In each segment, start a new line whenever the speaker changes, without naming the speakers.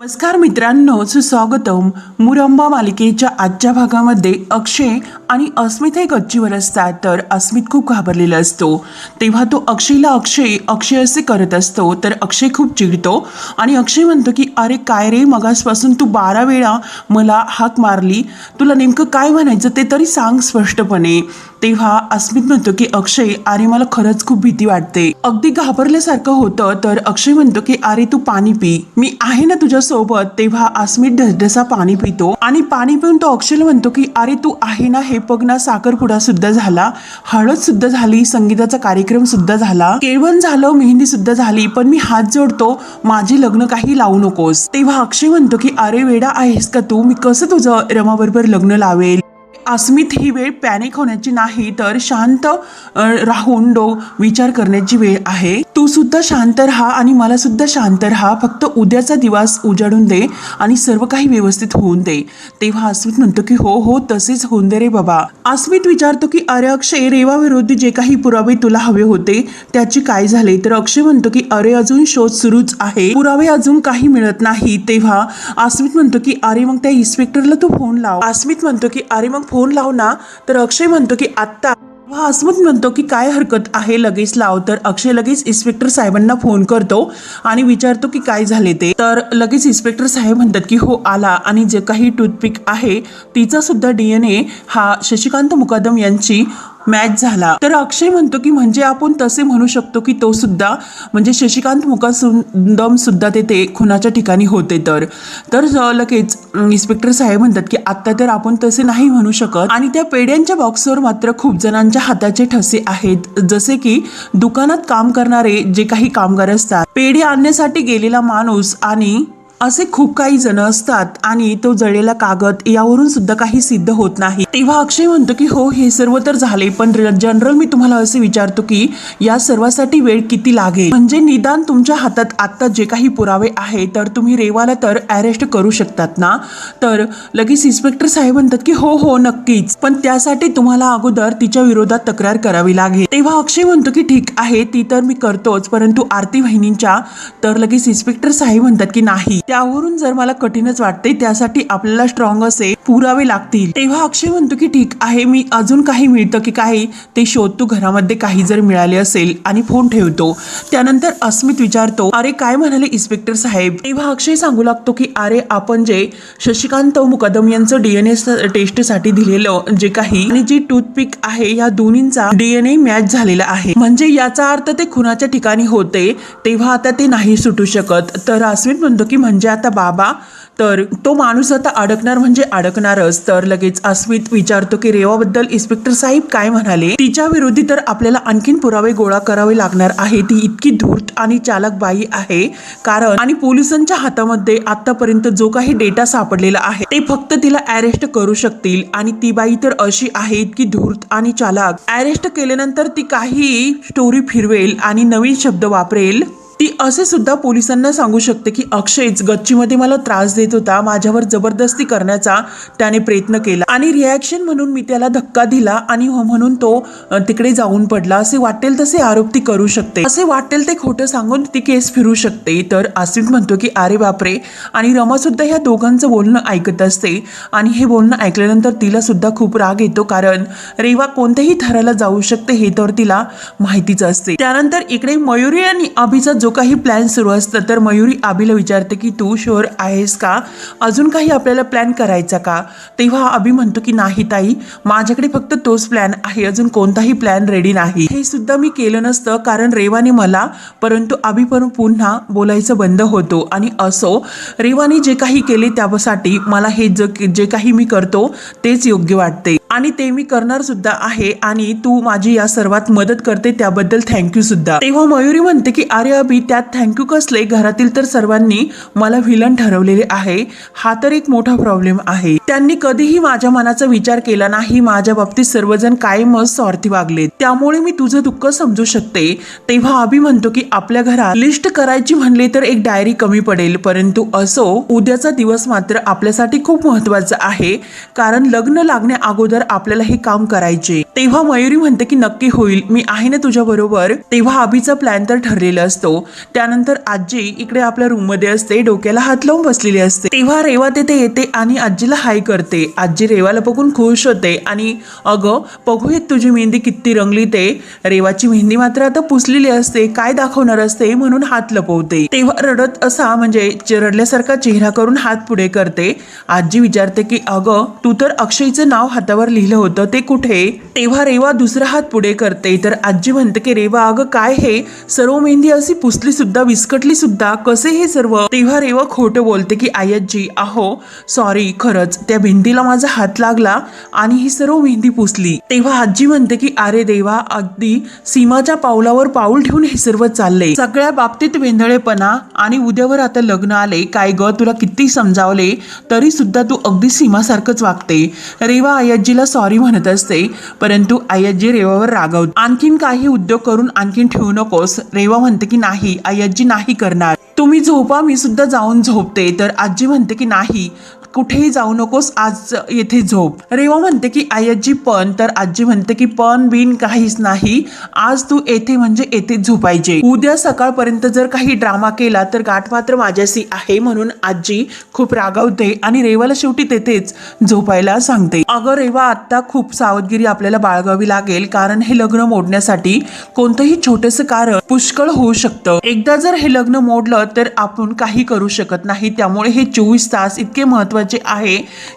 नमस्कार मित्रांनो सुस्वागतम. मुरंबा मालिकेच्या आजच्या भागामध्ये अक्षय आणि अस्मित हे गच्चीवर असतात तर अस्मित खूप घाबरलेला असतो. तेव्हा तो अक्षयला अक्षय अक्षय असे करत असतो तर अक्षय खूप चिडतो आणि अक्षय म्हणतो की अरे काय रे? मगासपासून तू बारा वेळा मला हाक मारली. तुला नेमकं काय म्हणायचं ते तरी सांग स्पष्टपणे. तेव्हा अस्मित म्हणतो की अक्षय अरे मला खरंच खूप भीती वाटते. अगदी घाबरल्यासारखं होतं तर अक्षय म्हणतो की अरे तू पाणी पी. मी आहे ना तुझ्या सोबत तेव्हा अस्मित ढसढसा पाणी पितो आणि पाणी पिऊन तो अक्षयला म्हणतो की अरे तू आहे ना हे बघ ना साखरपुडा सुद्धा झाला हळद सुद्धा झाली संगीताचा कार्यक्रम सुद्धा झाला केळवण झालं मेहंदी सुद्धा झाली पण मी हात जोडतो माझे लग्न काही लावू नकोस. तेव्हा अक्षय म्हणतो की अरे वेडा आहेस का तू? मी कसं तुझं रमाबरोबर लग्न लावेल? अस्मित ही वेळ पॅनिक होण्याची नाही तर शांत राहून डो विचार करण्याची वेळ आहे. तू सुद्धा शांत राहा आणि मला सुद्धा शांत राहा. फक्त उद्याचा दिवस उजाडून दे आणि सर्व काही व्यवस्थित होऊन दे. तेव्हा अस्मित म्हणतो की हो हो तसेच होऊन दे रे बाबा. अस्मित विचारतो की अरे अक्षय रेवा विरोधी जे काही पुरावे तुला हवे होते त्याचे काय झाले? तर अक्षय म्हणतो की अरे अजून शोध सुरूच आहे. पुरावे अजून काही मिळत नाही. तेव्हा अस्मित म्हणतो की अरे मग त्या इन्स्पेक्टरला तू फोन लाव. अस्मित म्हणतो की अरे मग फोन लाव ना तर अक्षय म्हणतो की आत्ता. हा अस्मत म्हणतो की काय हरकत आहे? लगेच लाव. तर अक्षय लगेच इन्स्पेक्टर साहेबांना फोन करतो आणि विचारतो की काय झाले ते? तर लगेच इन्स्पेक्टर साहेब म्हणतात की हो आला आणि जे काही टूथपिक आहे तिचा सुद्धा डीएनए हा शशिकांत मुकादम यांची मॅच झाला. तर अक्षय म्हणतो की म्हणजे आपण तसे म्हणू शकतो की तो सुद्धा म्हणजे शशिकांत मुकासुंदम सुद्धा तेथे खुनाच्या ठिकाणी होते तर. तर लगेच इन्स्पेक्टर साहेब म्हणतात की आता तर आपण तसे नाही म्हणू शकत. आणि त्या पेड्यांच्या बॉक्सवर मात्र खूप जणांच्या हाताचे ठसे आहेत. जसे की दुकानात काम करणारे जे काही कामगार असतात पेढे आणण्यासाठी गेलेला माणूस आणि असे खूप काही जण असतात आणि तो जळलेला कागद यावरून सुद्धा काही सिद्ध होत नाही. तेव्हा अक्षय म्हणतो की हो हे सर्व तर झाले पण जनरल मी तुम्हाला असे विचारतो की या सर्वासाठी वेळ किती लागेल? म्हणजे निदान तुमच्या हातात आत्ता जे काही पुरावे आहे तर तुम्ही रेवाला तर अरेस्ट करू शकतात ना? तर लगेच इन्स्पेक्टर साहेब म्हणतात की हो हो नक्कीच. पण त्यासाठी तुम्हाला अगोदर तिच्या विरोधात तक्रार करावी लागेल. तेव्हा अक्षय म्हणतो की ठीक आहे ती तर मी करतोच परंतु आरती वहिनींच्या तर लगेच इन्स्पेक्टर साहेब म्हणतात की नाही. त्यावरून जर मला कठीणच वाटते त्यासाठी आपल्याला स्ट्रॉंग असे पुरावे लागतील. तेव्हा अक्षय म्हणतो की ठीक आहे मी अजून काही मिळतं की काही? ते शोधतो घरामध्ये काही जर मिळाले असेल आणि फोन ठेवतो. त्यानंतर अस्मित विचारतो अरे काय म्हणाले इन्स्पेक्टर साहेब? तेव्हा अक्षय सांगू लागतो की अरे आपण जे शशिकांत मुकदम यांचं डीएनए टेस्टसाठी दिलेलं जे काही आणि जी टूथपिक आहे या दोन्हींचा डीएनए मॅच झालेला आहे. म्हणजे याचा अर्थ ते खुनाच्या ठिकाणी होते तेव्हा आता ते नाही सुटू शकत. तर अस्मित म्हणतो की म्हणजे म्हणजे आता बाबा तर तो माणूस आता अडकणार म्हणजे अडकणारच. तर लगेच अस्मित विचारतो की रेवाबद्दल इन्स्पेक्टर साहेब काय म्हणाले? तिच्या विरोधी तर आपल्याला आणखीन पुरावे गोळा करावे लागणार आहे ती इतकी धूर्त आणि चालक बाई आहे. कारण आणि पोलिसांच्या हातामध्ये आतापर्यंत जो काही डेटा सापडलेला आहे ते फक्त तिला अरेस्ट करू शकतील. आणि ती बाई तर अशी आहे इतकी धूर्त आणि चालाक. अरेस्ट केल्यानंतर ती काही स्टोरी फिरवेल आणि नवीन शब्द वापरेल. ती असे सुद्धा पोलिसांना सांगू शकते की अक्षयच गच्चीमध्ये मला त्रास देत होता माझ्यावर जबरदस्ती करण्याचा त्याने प्रयत्न केला. आणि रिॲक्शन म्हणून मी त्याला धक्का दिला आणि हो म्हणून तो तिकडे जाऊन पडला. असे वाटेल तसे आरोप ती करू शकते. असे वाटेल ते खोटं सांगून ती केस फिरू शकते. तर आसिफ म्हणतो की अरे बापरे! आणि रमा सुद्धा ह्या दोघांचं बोलणं ऐकत असते. आणि हे बोलणं ऐकल्यानंतर तिला सुद्धा खूप राग येतो कारण रेवा कोणत्याही थराला जाऊ शकते हे तर तिला माहितीच असते. त्यानंतर इकडे मयुरी आणि अभिचा जो काही प्लॅन सुरू असतं तर मयुरी आबीला विचारते की तू शुअर आहेस का? अजून काही आपल्याला प्लॅन करायचा का? तेव्हा अभि म्हणतो की नाही ताई माझ्याकडे फक्त तोच प्लॅन आहे अजून कोणताही प्लॅन रेडी नाही. हे सुद्धा मी केलं नसतं कारण रेवाने मला परंतु अभि पण पुन्हा बोलायचं बंद होतो. आणि असो रेवाने जे काही केले त्यासाठी मला हे ज जे काही मी करतो तेच योग्य वाटते. आणि ते मी करणार सुद्धा आहे आणि तू माझी या सर्वात मदत करते त्याबद्दल थँक्यू सुद्धा. तेव्हा मयुरी म्हणते की अरे अभि त्यात थँक्यू कसले? घरातील तर सर्वांनी मला व्हिलन ठरवलेले आहे. हा तर एक मोठा प्रॉब्लेम आहे. त्यांनी कधीही माझ्या मनाचा विचार केला नाही. माझ्या बाबतीत सर्वजण कायमच स्वार्थी वागले त्यामुळे मी तुझं दुःख समजू शकते. तेव्हा अभि म्हणतो की आपल्या घरात लिस्ट करायची म्हणले तर एक डायरी कमी पडेल. परंतु असो उद्याचा दिवस मात्र आपल्यासाठी खूप महत्त्वाचा आहे. कारण लग्न लागण्या अगोदर तर आपल्याला हे काम करायचे. तेव्हा मयुरी म्हणते की नक्की होईल. मी आहे ना तुझ्या बरोबर. तेव्हा आबीचा प्लॅन तर ठरलेला असतो. त्यानंतर आजी इकडे आपल्या रूममध्ये असते डोक्याला हात लावून बसलेली असते. तेव्हा रेवा तिथे येते आणि आजीला हाय करते. आजी रेवाला बघून खुश होते आणि अगं बघूयात तुझी मेहंदी किती रंगली ते. रेवाची मेहंदी मात्र आता पुसलेली असते. काय दाखवणार असते? म्हणून हात लपवते. तेव्हा रडत असा म्हणजे रडल्यासारखा चेहरा करून हात पुढे करते. आजी विचारते की अगं तू तर अक्षयचं नाव हातावर लिहिलं होतं ते कुठे? तेव्हा रेवा दुसरा हात पुढे करते. तर आजी म्हणते की रेवा अगं काय हे? सर्व मेहंदी अशी पुसली सुद्धा विस्कटली सुद्धा कसे हे सर्व? तेव्हा रेवा खोटं बोलते की आई अहो सॉरी खरंच त्या भिंतीला माझा हात लागला आणि ही सर्व मेहंदी पुसली. तेव्हा आजी म्हणते की अरे देवा अगदी सीमाच्या पावलावर पाऊल ठेवून हे सर्व चालले. सगळ्या बाबतीत वेंधळेपणा आणि उद्यावर आता लग्न आले. काय ग तुला किती समजावले? तरी सुद्धा तू अगदी सीमासारखंच वागते. रेवा आयाजीला सॉरी म्हणत असते परंतु आयाजी रेवावर रागवते. आणखीन काही उद्योग करून आणखीन ठेवू नकोस. रेवा म्हणते की नाही आयाजी नाही करणार. तुम्ही झोपा मी सुद्धा जाऊन झोपते. तर आजी म्हणते की नाही कुठेही जाऊ नकोस आज येथे झोप. रेवा म्हणते की आयाजी पण. तर आजी म्हणते की पण बिन काहीच नाही. आज तू येथे म्हणजे येथे झोपायचे. उद्या सकाळपर्यंत जर काही ड्रामा केला तर गाठ मात्र माझ्याशी आहे म्हणून आजी खूप रागावते आणि रेवाला शेवटी तेथेच झोपायला सांगते. अगं रेवा आता खूप सावधगिरी आपल्याला बाळगावी लागेल कारण हे लग्न मोडण्यासाठी कोणतंही छोटंसं कारण पुष्कळ होऊ शकतं. एकदा जर हे लग्न मोडलं तर आपण काही करू शकत नाही. त्यामुळे हे चोवीस तास इतके महत्त्वाचे आहे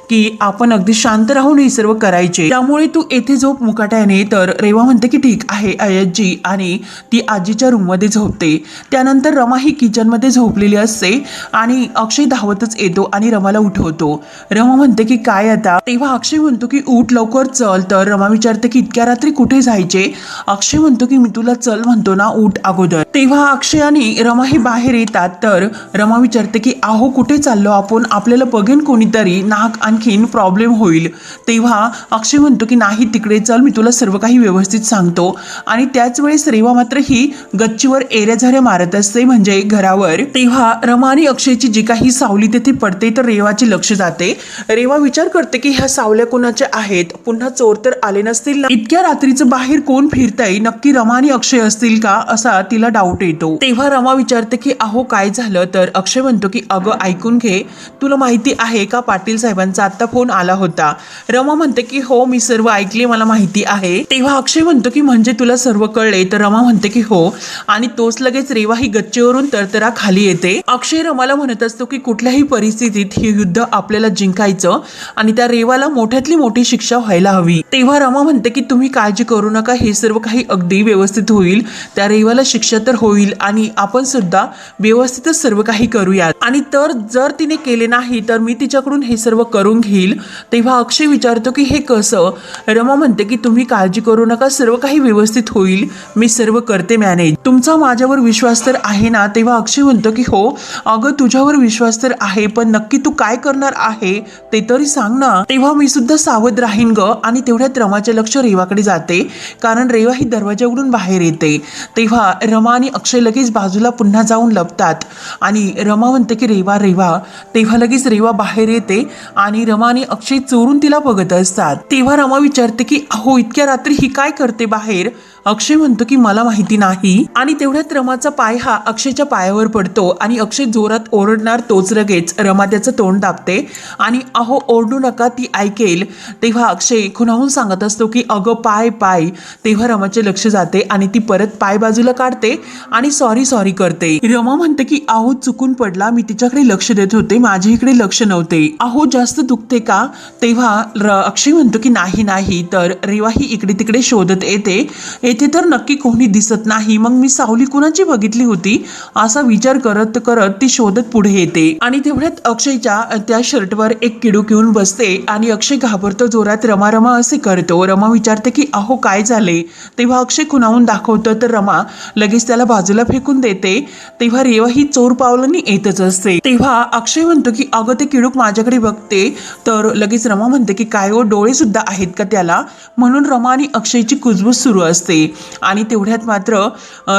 की आपण अगदी शांत राहून हे सर्व करायचे. त्यामुळे तू येथे झोप मुकाट्याने तर रेवा म्हणते की ठीक आहे अयजी आणि ती आजीच्या रूममध्ये झोपते. त्यानंतर रमा ही किचनमध्ये झोपलेली असते आणि अक्षय धावतच येतो आणि रमाला उठवतो. रमा म्हणते की काय आता? तेव्हा अक्षय म्हणतो की उठ लवकर चल. तर रमा विचारते की इतक्या रात्री कुठे जायचे? अक्षय म्हणतो की मी तुला चल म्हणतो ना उठ अगोदर. तेव्हा अक्षय आणि रमा ही बाहेर येतात. तर रमा विचारते की आहो कुठे चाललो आपण? आपल्याला बघेन कोणीतरी नाक आणखीन प्रॉब्लेम होईल. तेव्हा अक्षय म्हणतो की नाही तिकडे चल मी तुला सर्व काही व्यवस्थित सांगतो. आणि त्याच वेळेस रेवा मात्र ही गच्चीवर एऱ्या मारत असते. म्हणजे घरावर तेव्हा रमा आणि अक्षयची जी काही सावली तेथे पडते तर रेवाचे लक्ष जाते. रेवा विचार करते की ह्या सावल्या कोणाच्या आहेत? पुन्हा चोर तर आले नसतील इतक्या रात्रीचं बाहेर कोण फिरताय? नक्की रमा आणि अक्षय असतील का? असा तिला डाऊट येतो. तेव्हा रमा विचारते की अहो काय झालं? तर अक्षय म्हणतो की अगं ऐकून घे. तुला माहिती आहे का पाटील साहेबांचा आता फोन आला होता. रमा म्हणते की हो मी सर्व ऐकले मला माहिती आहे. तेव्हा अक्षय म्हणतो की म्हणजे तुला सर्व कळले? तर रमा म्हणते की हो. आणि तोच लगेच रेवा ही गच्चीवरून तरतरा खाली येते. अक्षय रमाला म्हणत असतो की कुठल्याही परिस्थितीत हे युद्ध आपल्याला जिंकायचं आणि त्या रेवाला मोठ्यातली मोठी शिक्षा व्हायला हवी. तेव्हा रमा म्हणते की तुम्ही काळजी करू नका हे सर्व काही अगदी व्यवस्थित होईल. त्या रेवाला शिक्षा तर होईल आणि आपण सुद्धा व्यवस्थितच सर्व काही करूयात. आणि तर जर तिने केले नाही तर मी तिच्याकडून हे सर्व करून घेईल. तेव्हा अक्षय विचारतो की हे कसं? रमा म्हणते की तुम्ही काळजी करू नका. सर्व काही व्यवस्थित होईल. मी सर्व करते मॅनेज तुमचा माझ्यावर विश्वास तर आहे ना? तेव्हा अक्षय म्हणतो की हो. अगं तुझ्यावर विश्वास तर आहे पण नक्की तू काय करणार आहे ते तरी सांग ना. तेव्हा मी सुद्धा सावध राहीन ग आणि तेवढ्यात रमाचे लक्ष रेवाकडे जाते. कारण रेवा ही दरवाजा उघडून बाहेर येते. तेव्हा रमा आणि अक्षय लगेच बाजूला पुन्हा जाऊन लपतात. आणि रमा म्हणते की रेवा रेवा. तेव्हा लगेच रेवा बाहेर येते आणि रमाने अक्षय चोरून तिला बघत असतात. तेव्हा रमा विचारते की अहो इतक्या रात्री ही काय करते बाहेर? अक्षय म्हणतो की मला माहिती नाही. आणि तेवढ्यात रमाचा पाय हा अक्षयच्या पायावर पडतो आणि अक्षय जोरात ओरडणार तोच लगेच. रमा त्याचं तोंड दाबते आणि अहो ओरडू नका ती ऐकेल. तेव्हा अक्षय खुणावून सांगत असतो की अगं पाय पाय. तेव्हा रमाचे लक्ष जाते आणि ती परत पाय बाजूला काढते आणि सॉरी सॉरी करते. रमा म्हणते की अहो चुकून पडला. मी तिच्याकडे लक्ष देत होते. माझ्या इकडे लक्ष नव्हते. अहो जास्त दुखते का? तेव्हा र- अक्षय म्हणतो की नाही नाही तर रेवा ही इकडे तिकडे शोधत येते. येथे तर नक्की कोणी दिसत नाही. मग मी सावली कुणाची बघितली होती? असा विचार करत करत ती शोधत पुढे येते. आणि तेवढ्यात अक्षयच्या त्या शर्टवर एक किडूक येऊन बसते आणि अक्षय घाबरतो जोरात रमा रमा असे करतो. रमा विचारते की अहो काय झाले? तेव्हा अक्षय खुणावून दाखवतो तर रमा लगेच त्याला बाजूला फेकून देते. तेव्हा रेवा ही चोर पावलांनी येतच असते. तेव्हा अक्षय म्हणतो की अगं ते किडूक माझ्याकडे बघते तर लगेच रमा म्हणते की काय हो डोळेसुद्धा आहेत का त्याला? म्हणून रमा आणि अक्षयची कुजबूज सुरू असते. आणि तेवढ्यात मात्र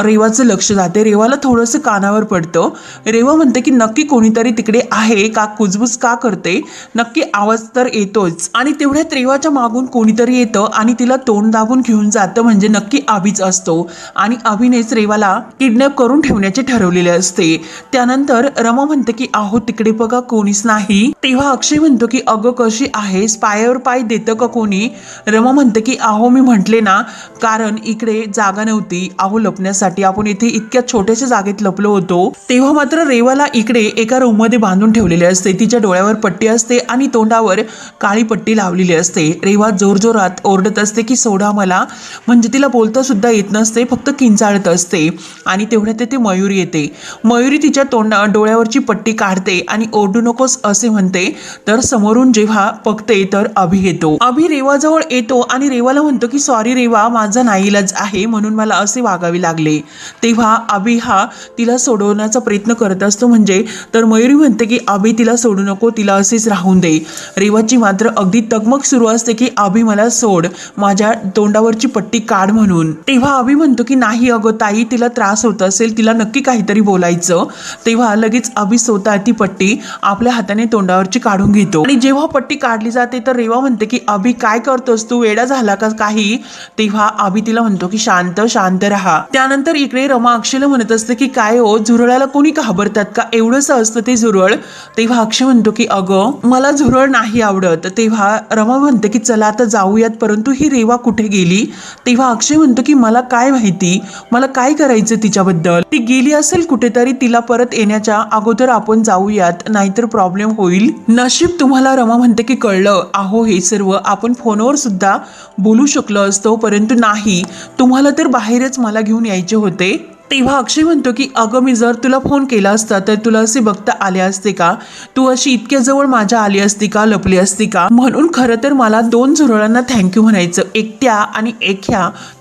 रेवाचं लक्ष जाते. रेवाला थोडंसं कानावर पडतं. रेवा म्हणते की नक्की कोणीतरी तिकडे आहे का? कुजबूज का करते? नक्की आवाज तर येतोच. आणि तेवढ्यात रेवाच्या मागून कोणीतरी येतं आणि तिला तोंड दाबून घेऊन जातं म्हणजे नक्की अभिच असतो. आणि अभिनेच रेवाला किडनॅप करून ठेवण्याचे ठरवलेले असते. त्यानंतर रमा म्हणते की आहो तिकडे बघा कोणीच नाही. तेव्हा अक्षय म्हणतो की अगं कशी आहेस? पायावर पाय देतं का कोणी? रमा म्हणते की आहो मी म्हटले ना कारण इकडे जागा नव्हती. आहो लपण्यासाठी आपण इथे इतक्या छोट्याशा जागेत लपलो होतो. तेव्हा मात्र रेवाला इकडे एका रूममध्ये बांधून ठेवलेले असते. तिच्या डोळ्यावर पट्टी असते आणि तोंडावर काळी पट्टी लावलेली असते. रेवा जोरजोरात ओरडत असते की सोडा मला. म्हणजे तिला बोलता सुद्धा येत नसते फक्त किंचाळत असते. आणि तेवढ्यात ते मयुरी येते. मयुरी तिच्या तोंडा डोळ्यावरची पट्टी काढते आणि ओरडू नकोस असे म्हणते तर समोरून जेव्हा बघते तर अभि येतो. अभि रेवाजवळ येतो आणि रेवाला म्हणतो की सॉरी रेवा माझा नाईलाज आहे म्हणून मला असे वागावे लागले. तेव्हा अभि हा तिला सोडवण्याचा प्रयत्न करत असतो म्हणजे तर मयुरी म्हणते की अभि तिला सोडू नको तिला असेच राहून दे. रेवाची मात्र अगदी तगमग सुरू असते की अभि मला सोड माझ्या तोंडावरची पट्टी काढ म्हणून. तेव्हा अभि म्हणतो की नाही अगं ताई तिला त्रास होत असेल तिला नक्की काहीतरी बोलायचं. तेव्हा लगेच अभि स्वतः ती पट्टी आपल्या हाताने तोंड तोंडावरची काढून घेतो. आणि जेव्हा पट्टी काढली जाते तर रेवा म्हणते की अभि काय करतोस तू? वेडा झाला का काही? तेव्हा अभि तिला म्हणतो की शांत शांत राहा. त्यानंतर इकडे रमा अक्षयला म्हणत असते की काय हो झुरळाला कोणी घाबरतात का? एवढंच असतं ते झुरळ? तेव्हा अक्षय म्हणतो की अगं मला झुरळ नाही आवडत. तेव्हा रमा म्हणते की चला आता जाऊयात परंतु ही रेवा कुठे गेली? तेव्हा अक्षय म्हणतो की मला काय माहिती? मला काय करायचं तिच्याबद्दल? ती गेली असेल कुठेतरी तिला परत येण्याच्या अगोदर आपण जाऊयात नाहीतर प्रॉब्लेम होईल. नशीब तुम्हाला रमा म्हणते की कळलं. आहो हे सर्व आपण फोनवर सुद्धा बोलू शकलो असतो परंतु नाही. तुम्हाला तर बाहेरच मला घेऊन यायचे होते. तेव्हा अक्षय म्हणतो की अगं मी जर तुला फोन केला असता तर तुला असे बघता आले असते का? तू अशी इतक्या जवळ माझ्या आली असती का? लपली असती का? म्हणून खरं तर मला दोन झुरळांना थँक्यू म्हणायचं. एकट्या आणि एक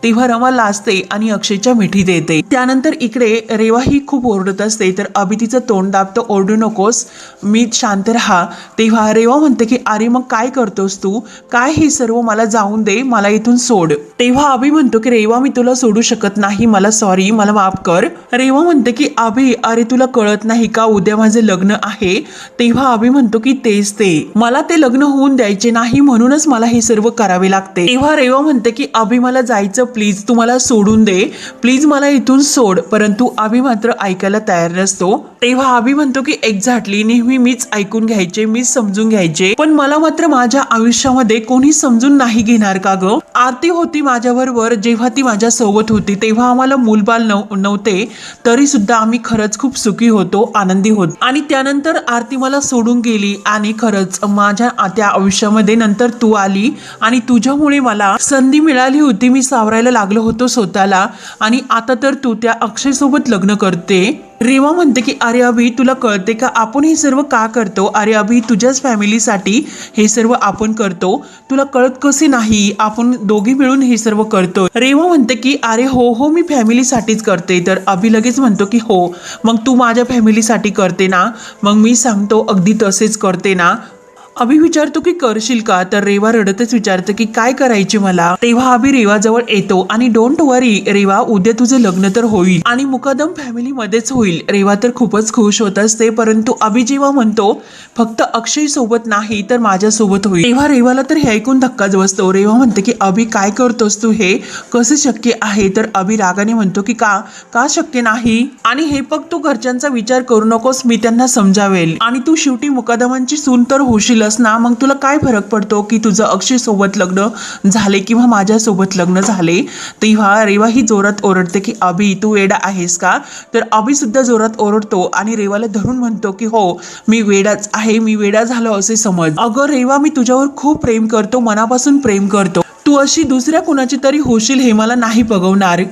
तेव्हा रमा लाजते आणि अक्षयच्या मिठी देते. त्यानंतर इकडे रेवा ही खूप ओरडत असते. तर अभि तिचं तोंड दाबतं ओरडू नकोस. मी शांत राहा. तेव्हा रेवा म्हणते की अरे मग काय करतोस तू? काय हे सर्व? मला जाऊन दे. मला इथून सोड. तेव्हा अभि म्हणतो की रेवा मी तुला सोडू शकत नाही. मला सॉरी मला माफ कर. रेवा म्हणते की अभि अरे तुला कळत नाही का उद्या माझे लग्न आहे? तेव्हा अभि म्हणतो की तेच ते. मला ते लग्न होऊन द्यायचे नाही म्हणूनच मला हे सर्व करावे लागते. तेव्हा रेवा म्हणते की अभि मला जायचं. प्लीज तू मला सोडून दे. प्लीज मला इथून सोड. परंतु अभि मात्र ऐकायला तयार नसतो. तेव्हा अभि म्हणतो की एक्झॅक्टली नेहमी मीच ऐकून घ्यायचे मीच समजून घ्यायचे. पण मला मात्र माझ्या आयुष्यामध्ये कोणी समजून नाही घेणार का ग? आरती होती माझ्याबरोबर जेव्हा ती माझ्या सोबत होती तेव्हा आम्हाला मूलबाल नव नव्हते तरी सुद्धा आम्ही खरंच खूप सुखी होतो आनंदी होतो. आणि त्यानंतर आरती मला सोडून गेली आणि खरंच माझ्या त्या आयुष्यामध्ये नंतर तू आली आणि तुझ्यामुळे मला संधी मिळाली होती. मी सावरायला लागलो होतो स्वतःला आणि आता तर तू त्या अक्षयसोबत लग्न करते. रेवा म्हणते की अरे अभि तुला कळते का? आपण हे सर्व का करतो? अरे अभि तुझ्याच फॅमिलीसाठी हे सर्व आपण करतो. तुला कळत कसे नाही? आपण दोघे मिळून हे सर्व करतो रेवा म्हणते की अरे हो हो मी फॅमिलीसाठीच करते. तर अभि लगेच म्हणतो की हो मग तू माझ्या फॅमिलीसाठी करते ना? मग मी सांगतो अगदी तसेच करते ना? अभि विचारतो की करशील का? तर रेवा रडतच विचारतो की काय करायचे मला? तेव्हा अभि रेवाजवळ येतो आणि डोंट वरी रेवा उद्या तुझं लग्न तर होईल आणि मुकादम फॅमिली मध्येच होईल. रेवा तर खूपच खुश होत असते परंतु अभि जेव्हा म्हणतो फक्त अक्षय सोबत नाही तर माझ्यासोबत होईल. तेव्हा रेवाला तर हे ऐकून धक्काच बसतो. रेवा म्हणते की अभि काय करतोस तू हे? कसे शक्य आहे? तर अभि रागाने म्हणतो की का? का शक्य नाही? आणि हे फक्त तू घरच्यांचा विचार करू नकोस मी त्यांना समजावेल आणि तू शेवटी मुकादमांची सून तर होशील केलंस ना मग तुला काय फरक पडतो की तुझं अक्षय सोबत लग्न झाले किंवा माझ्यासोबत लग्न झाले? तेव्हा रेवा ही जोरात ओरडते की अभि तू वेडा आहेस का? तर अभिसुद्धा जोरात ओरडतो आणि रेवाला धरून म्हणतो की हो मी वेडाच आहे मी वेडा झालो असे समज. अगं रेवा मी तुझ्यावर खूप प्रेम करतो मनापासून प्रेम करतो. तू अशी दुसऱ्या कुणाची तरी होशील हे मला नाही बघवणार.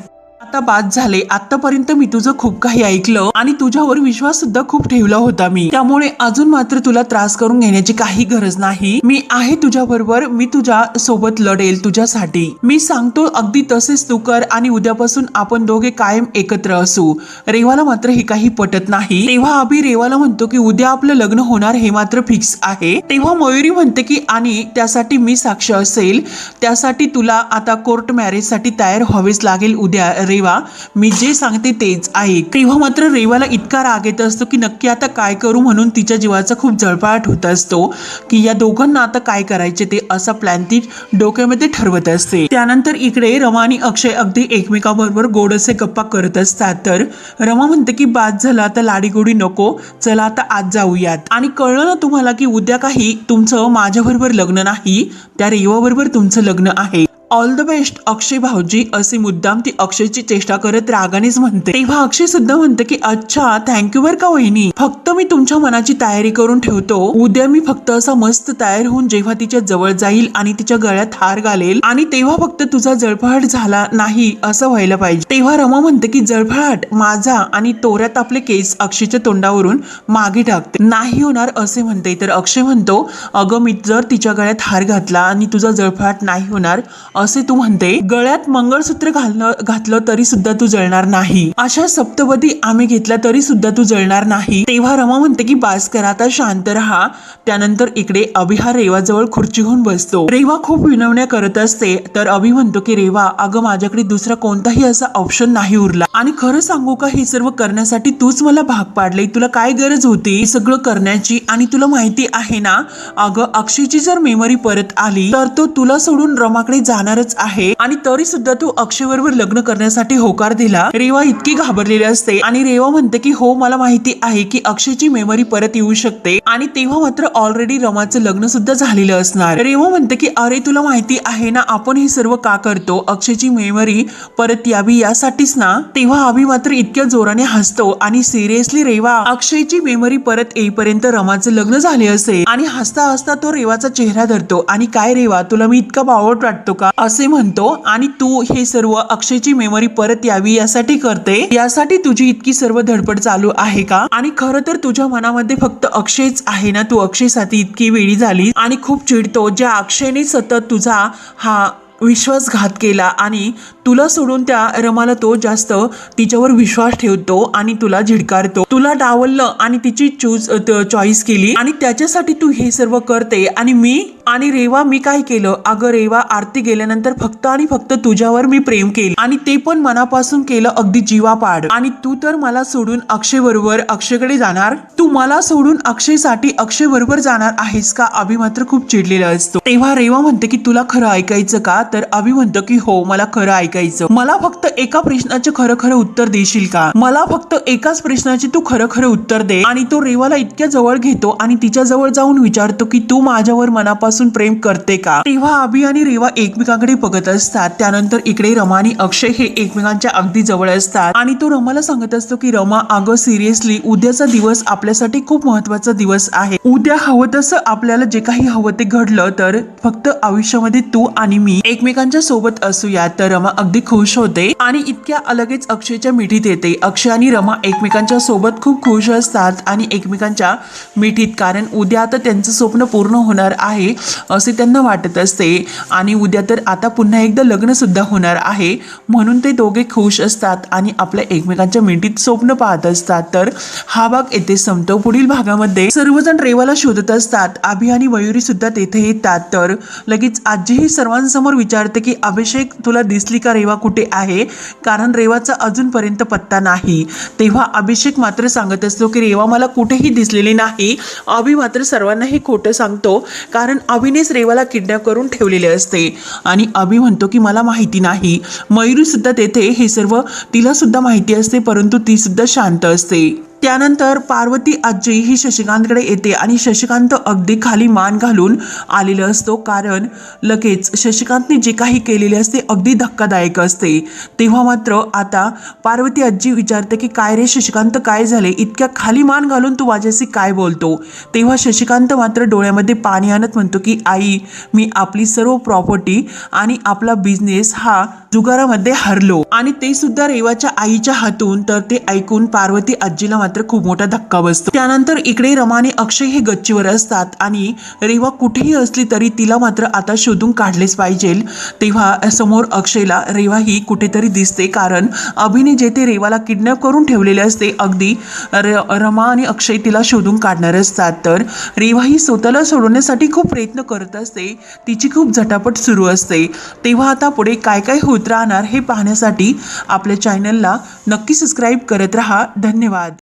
आता बाद झाले. आतापर्यंत मी तुझं खूप काही ऐकलं आणि तुझ्यावर विश्वास सुद्धा खूप ठेवला होता मी. त्यामुळे अजून मात्र तुला त्रास करून घेण्याची काही गरज नाही. मी आहे तुझ्या बरोबर मी तुझ्या सोबत लढेल तुझ्यासाठी. मी सांगतो अगदी तसेच तू कर आणि उद्यापासून आपण दोघे कायम एकत्र असू. रेवाला मात्र हे काही पटत नाही. तेव्हा अभि रेवाला म्हणतो की उद्या आपलं लग्न होणार हे मात्र फिक्स आहे. तेव्हा मयुरी म्हणते की आणि त्यासाठी मी साक्ष असेल. त्यासाठी तुला आता कोर्ट मॅरेजसाठी तयार व्हावेच लागेल उद्या रेवा मी जे सांगते तेच ऐक तेव्हा मात्र रेवाला इतका राग येत असतो की नक्की आता काय करू म्हणून तिच्या जीवाचा खूप जळपाट होत असतो की या दोघांना आता काय करायचे ते असा प्लॅन ती डोक्यामध्ये ठरवत असते. त्यानंतर इकडे रमा आणि अक्षय अगदी एकमेकाबरोबर गोड असे गप्पा करत असतात. तर रमा म्हणते की बाद झाला तर लाडीगोडी नको चला आता आज जाऊयात. आणि कळलं ना तुम्हाला की उद्या काही तुमचं माझ्याबरोबर लग्न नाही त्या रेवाबरोबर तुमचं लग्न आहे. ऑल द बेस्ट अक्षय भाऊजी असे मुद्दाम ती अक्षयची चेष्टा करत रागानेच म्हणते. तेव्हा अक्षय सुद्धा म्हणते की अच्छा थँक्यू बर का वहिनी. फक्त मी तुमच्या मनाची तयारी करून ठेवतो. उद्या मी फक्त असा मस्त तयार होऊन जेव्हा तिच्या जवळ जाईल आणि तिच्या गळ्यात हार घालेल आणि तेव्हा फक्त तुझा जळफळाट झाला नाही असं व्हायला पाहिजे. तेव्हा रमा म्हणते की जळफळाट माझा आणि तोऱ्यात आपले केस अक्षयच्या तोंडावरून मागे टाकते. नाही होणार असे म्हणते. तर अक्षय म्हणतो अगं मी जर तिच्या गळ्यात हार घातला आणि तुझा जळफळाट नाही होणार असे तू म्हणते? गळ्यात मंगळसूत्र घालणं घातलं तरी सुद्धा तू जळणार नाही. अशा सप्तपदी आम्ही घेतला तरी सुद्धा तू जळणार नाही. तेव्हा रमा म्हणते की बास करा आता शांत राहा. त्यानंतर इकडे अभि हा रेवाजवळ खुर्ची घेऊन बसतो. रेवा खूप विनवण्या करत असते. तर अभि म्हणतो की रेवा अगं माझ्याकडे दुसरा कोणताही असा ऑप्शन नाही उरला. आणि खरं सांगू का हे सर्व करण्यासाठी तूच मला भाग पाडले तुला काय गरज होती? सगळं करण्याची आणि तुला माहिती आहे ना? अगं अक्षयची जर मेमरी परत आली तर तो तुला सोडून रमाकडे जाणार करणारच आहे. आणि तरी सुद्धा तू अक्षय बरोबर लग्न करण्यासाठी होकार दिला. रेवा इतकी घाबरलेली असते. आणि रेवा म्हणते की हो मला माहिती आहे की अक्षयची मेमरी परत येऊ शकते. आणि तेव्हा मात्र ऑलरेडी रमाचं लग्न सुद्धा झालेलं असणार. रेवा म्हणते की अरे तुला माहिती आहे ना आपण हे सर्व का करतो? अक्षयची मेमरी परत यावी यासाठीच ना? तेव्हा अभि मात्र इतक्या जोराने हसतो. आणि सिरियसली रेवा अक्षयची मेमरी परत येईपर्यंत रमाचं लग्न झाले असे आणि हसता हसता तो रेवाचा चेहरा धरतो. आणि काय रेवा तुला मी इतका बावट वाटतो का? असे म्हणतो आणि तू हे सर्व अक्षयची मेमरी परत यावी यासाठी करते? यासाठी तुझी इतकी सर्व धडपड चालू आहे का? आणि खरं तर तुझ्या मनामध्ये फक्त अक्षयच आहे ना? तू अक्षयसाठी इतकी वेळी झाली आणि खूप चिडतो ज्या अक्षयने सतत तुझा हा विश्वासघात केला आणि तुला सोडून त्या रमाला तो जास्त तिच्यावर विश्वास ठेवतो आणि तुला झिडकारतो. तुला डावललं आणि तिची चूज चॉईस केली आणि त्याच्यासाठी तू हे सर्व करते आणि मी आणि रेवा मी काय केलं? अगं रेवा आरती गेल्यानंतर फक्त आणि फक्त तुझ्यावर मी प्रेम केलं. आणि ते पण मनापासून केलं अगदी जीवापाड. आणि तू तर मला सोडून अक्षय बरोबर अक्षयकडे जाणार? तू मला सोडून अक्षयसाठी अक्षय बरोबर जाणार आहेस का? अभि मात्र खूप चिडलेला असतो. तेव्हा रेवा म्हणते की तुला खरं ऐकायचं का? तर अभि म्हणतो की हो मला खरं ऐकायचं. मला फक्त एका प्रश्नाचे खरं खरं उत्तर देशील का? मला फक्त एकाच प्रश्नाचे तू खरं खरं उत्तर दे. आणि तो रेवाला इतक्या जवळ घेतो आणि तिच्या जवळ जाऊन विचारतो की तू माझ्यावर मनापासून प्रेम करते का? तेव्हा अभि आणि रेवा एकमेकांकडे बघत असतात. त्यानंतर इकडे रमा आणि अक्षय हे एकमेकांच्या अगदी जवळ असतात. आणि तो रमाला सांगत असतो की रमा अगं सिरियसली उद्याचा दिवस आपल्यासाठी खूप महत्त्वाचा दिवस आहे. उद्या हवं तसं आपल्याला जे काही हवं ते घडलं तर फक्त आयुष्यामध्ये तू आणि मी एकमेकांच्या सोबत असूया. तर रमा अगदी खुश होते आणि इतक्या अलगेच अक्षयच्या मिठीत येते. अक्षय आणि रमा एकमेकांच्या सोबत खूप खुश असतात आणि एकमेकांच्या मिठीत. कारण उद्या आता त्यांचं स्वप्न पूर्ण होणार आहे. असे त्यांना वाटत असते. आणि उद्या तर आता पुन्हा एकदा लग्नसुद्धा होणार आहे. म्हणून ते दोघे खुश असतात आणि आपल्या एकमेकांच्या मिठीत स्वप्न पाहत असतात. तर हा भाग येथे संपतो. पुढील भागामध्ये सर्वजण रेवाला शोधत असतात. अभि आणि मयुरी सुद्धा तेथे येतात. तर लगेच आजीही सर्वांसमोर विचारते की अभिषेक तुला दिसली का रेवा कुठे आहे? कारण रेवाचा अजूनपर्यंत पत्ता नाही. तेव्हा अभिषेक मात्र सांगत असतो की रेवा मला कुठेही दिसलेली नाही. अभि मात्र सर्वांना हे खोटं सांगतो. कारण अभिनेच रेवाला किडनॅप करून ठेवलेले असते. आणि अभि म्हणतो की मला माहिती नाही. मयुरी सुद्धा तेथे हे सर्व तिला सुद्धा माहिती असते परंतु ती सुद्धा शांत असते. त्यानंतर पार्वती आजी ही शशिकांतकडे येते आणि शशिकांत अगदी खाली मान घालून आलेला असतो. कारण लगेच शशिकांतने जे काही केलेले असते अगदी धक्कादायक असते. तेव्हा मात्र आता पार्वती आजी विचारते की काय रे शशिकांत काय झाले? इतक्या खाली मान घालून तू माझ्याशी काय बोलतो? तेव्हा शशिकांत मात्र डोळ्यामध्ये पाणी आणत म्हणतो की आई मी आपली सर्व प्रॉपर्टी आणि आपला बिझनेस हा जुगारामध्ये हरलो. आणि ते सुद्धा रेवाच्या आईच्या हातून तर ते ऐकून पार्वती आजीला मात्र खूप मोठा धक्का बसतो. त्यानंतर इकडे रमा आणि अक्षय हे गच्चीवर असतात आणि रेवा कुठेही असली तरी तिला मात्र आता शोधून काढलेच पाहिजे. तेव्हा समोर अक्षयला रेवा ही कुठेतरी दिसते कारण अभिने जेथे रेवाला किडनॅप करून ठेवलेले असते अगदी र- रमा आणि अक्षय तिला शोधून काढणार असतात. तर रेवा ही स्वतःला सोडवण्यासाठी खूप प्रयत्न करत असते. तिची खूप झटापट सुरू असते. तेव्हा आता पुढे काय काय होत होत राहणार हे पाहण्यासाठी आपल्या चॅनलला नक्की सबस्क्राईब करत राहा. धन्यवाद.